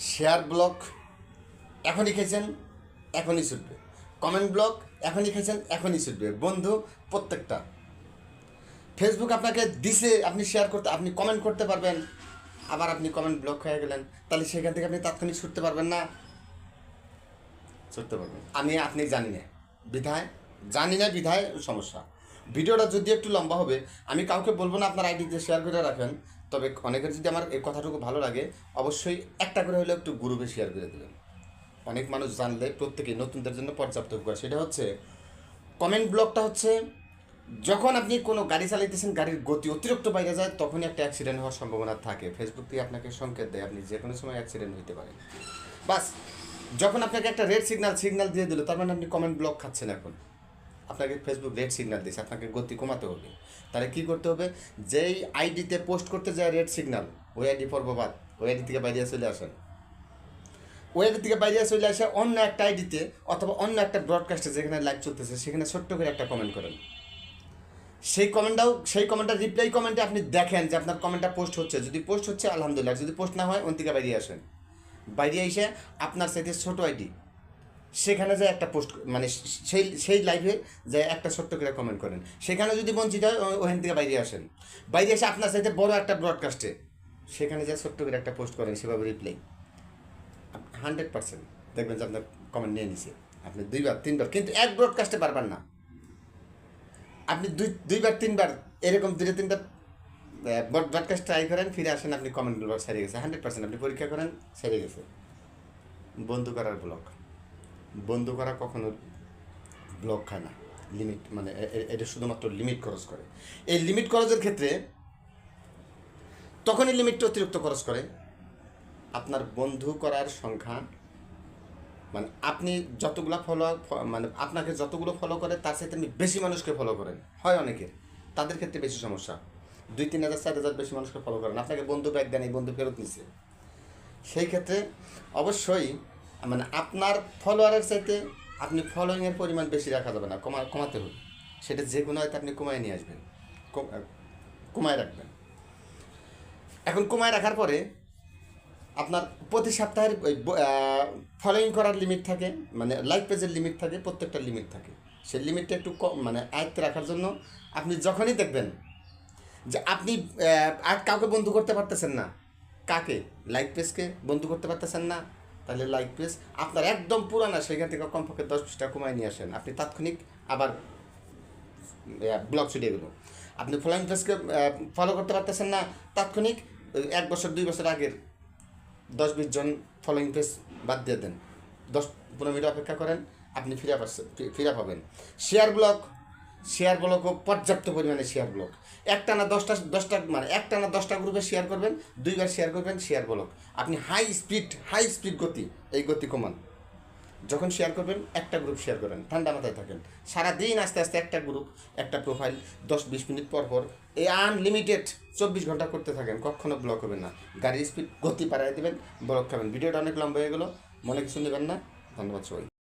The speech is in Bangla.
শেয়ার ব্লক এখনই খেয়েছেন এখনই ছুটবে। কমেন্ট ব্লক এখনই খেয়েছেন এখনই ছুটবে। বন্ধু প্রত্যেকটা। ফেসবুক আপনাকে দিছে আপনি শেয়ার করতে আপনি কমেন্ট করতে পারবেন। আবার আপনি কমেন্ট ব্লক হয়ে গেলেন তাহলে সেখান থেকে আপনি তাৎক্ষণিক ছুটতে পারবেন না। ছুটতে পারবেন। আমি আপনি জানি না। বিধায়? জানি না বিধায় সমস্যা। ভিডিওটা যদি একটু লম্বা হবে আমি কাউকে বলব না আপনার আইডিতে শেয়ার করে রাখেন। তবে অনেকের যদি আমার এই কথাটুকু ভালো লাগে, অবশ্যই একটা করে হলেও একটু গ্রুপে শেয়ার করে দেবেন। অনেক মানুষ জানলে প্রত্যেকেই নতুনদের জন্য পর্যাপ্ত উপকার। সেটা হচ্ছে কমেন্ট ব্লকটা হচ্ছে, যখন আপনি কোনো গাড়ি চালাইতেছেন, গাড়ির গতি অতিরিক্ত বাইরে যায়, তখনই একটা অ্যাক্সিডেন্ট হওয়ার সম্ভাবনা থাকে। ফেসবুক দিয়ে আপনাকে সংকেত দেয়, আপনি যে কোনো সময় অ্যাক্সিডেন্ট হতে পারেন। বাস, যখন আপনাকে একটা রেড সিগনাল সিগনাল দিয়ে দিল, তার মানে আপনি কমেন্ট ব্লক খাচ্ছেন এখন। আপনাকে ফেসবুক রেড সিগন্যাল দিয়েছে, আপনাকে গতি কমাতে হবে। তাহলে কী করতে হবে? যেই আইডিতে পোস্ট করতে যায় রেড সিগন্যাল ওই আইডি পর্ববাদ ওই আইডি থেকে বাইরে চলে আসেন। ওই আইডি থেকে বাইরে চলে আসে অন্য একটা আইডিতে অথবা অন্য একটা ব্রডকাস্টে যেখানে লাইভ চলতেছে, সেখানে ছোট্ট করে একটা কমেন্ট করেন। সেই কমেন্টটাও সেই কমেন্টটা রিপ্লাই কমেন্টে আপনি দেখেন যে আপনার কমেন্টটা পোস্ট হচ্ছে। যদি পোস্ট হচ্ছে, আলহামদুলিল্লাহ যদি পোস্ট না হয় ওন থেকে বাইরে আসেন। বাইরে এসে আপনার সাথে ছোট আইডি সেখানে যে একটা পোস্ট মানে সেই সেই লাইভে যে একটা ছোট্ট করে কমেন্ট করেন। সেখানে যদি বঞ্চিত হয় ওখান থেকে বাইরে আসেন। বাইরে এসে আপনার সাথে বড় একটা ব্রডকাস্টে সেখানে যে ছোট্ট করে একটা পোস্ট করেন, সেভাবে রিপ্লাই হান্ড্রেড পার্সেন্ট দেখবেন যে আপনার কমেন্ট নিয়ে নিছে। আপনি দুইবার, তিনবার, কিন্তু এক ব্রডকাস্টে পারবেন না। আপনি দুই, দুইবার, তিনবার, এরকম দুটো তিনটা ব্রডকাস্ট ট্রাই করেন, ফিরে আসেন, আপনি কমেন্টগুলো সেরে গেছে। হান্ড্রেড পার্সেন্ট আপনি পরীক্ষা করেন সেরে গেছে। বন্ধু করার ব্লক বন্ধু করা কখনো ব্লক খায় না। লিমিট মানে এটা শুধুমাত্র লিমিট খরচ করে। এই লিমিট খরচের ক্ষেত্রে তখনই লিমিটটা অতিরিক্ত খরচ করে। আপনার বন্ধু করার সংখ্যা মানে আপনি যতগুলো ফলো মানে আপনাকে যতগুলো ফলো করে, তার সাথে আপনি বেশি মানুষকে ফলো করেন। হয় অনেকের তাদের ক্ষেত্রে বেশি সমস্যা। দুই, তিন হাজার, চার হাজার বেশি মানুষকে ফলো করেন। আপনাকে বন্ধু ব্যাগ দেন, এই বন্ধু ফেরত নিচ্ছে সেই ক্ষেত্রে অবশ্যই মানে আপনার ফলোয়ারের চাইতে আপনি ফলোয়িংয়ের পরিমাণ বেশি রাখা যাবে না, কমা, কমাতে হবে। সেটা যে কোনো হয়তো আপনি কমায় নিয়ে আসবেন। কমায় রাখবেন। এখন কমায় রাখার পরে আপনার প্রতি সপ্তাহের ফলোয়িং করার লিমিট থাকে মানে লাইক পেজের লিমিট থাকে, প্রত্যেকটা লিমিট থাকে। সেই লিমিটটা একটু কম মানে আয়ত্তে রাখার জন্য আপনি যখনই দেখবেন যে আপনি আর কাউকে বন্ধু করতে পারতেছেন না, কাকে? লাইক পেজকে বন্ধু করতে পারতেছেন না তাহলে লাইক পেজ আপনার একদম পুরানা, সেখান থেকে কমপক্ষে দশ বিশটা কমায় নিয়ে আসেন। আপনি তাৎক্ষণিক আবার ব্লগ ছুটিয়ে গেল আপনি ফলোয়িং পেজকে ফলো করতে পারতেছেন না, তাৎক্ষণিক এক বছর, দুই বছর আগের দশ বিশ জন ফলোয়িং পেজ বাদ দিয়ে দেন। দশ পনেরো মিনিট অপেক্ষা করেন, আপনি ফিরে পাচ্ছেন ফিরে পাবেন। শেয়ার ব্লক শেয়ার ব্লকও পর্যাপ্ত পরিমাণে শেয়ার ব্লক একটা না দশটা দশটা মানে একটা না দশটা গ্রুপে শেয়ার করবেন, দুইবার শেয়ার করবেন শেয়ার ব্লক আপনি হাই স্পিড হাই স্পিড গতি, এই গতি কমান। যখন শেয়ার করবেন, একটা গ্রুপ শেয়ার করেন, ঠান্ডা মাথায় থাকেন। সারাদিন আস্তে আস্তে একটা গ্রুপ একটা প্রোফাইল দশ, বিশ মিনিট পর পর, এই আনলিমিটেড চব্বিশ ঘণ্টা করতে থাকেন, কখনো ব্লক হবে না। গাড়ির স্পিড গতি বাড়াই দেবেন ব্লক খাবেন। ভিডিওটা অনেক লম্বা হয়ে গেলো, মনে কিছু নেবেন না? ধন্যবাদ সবাই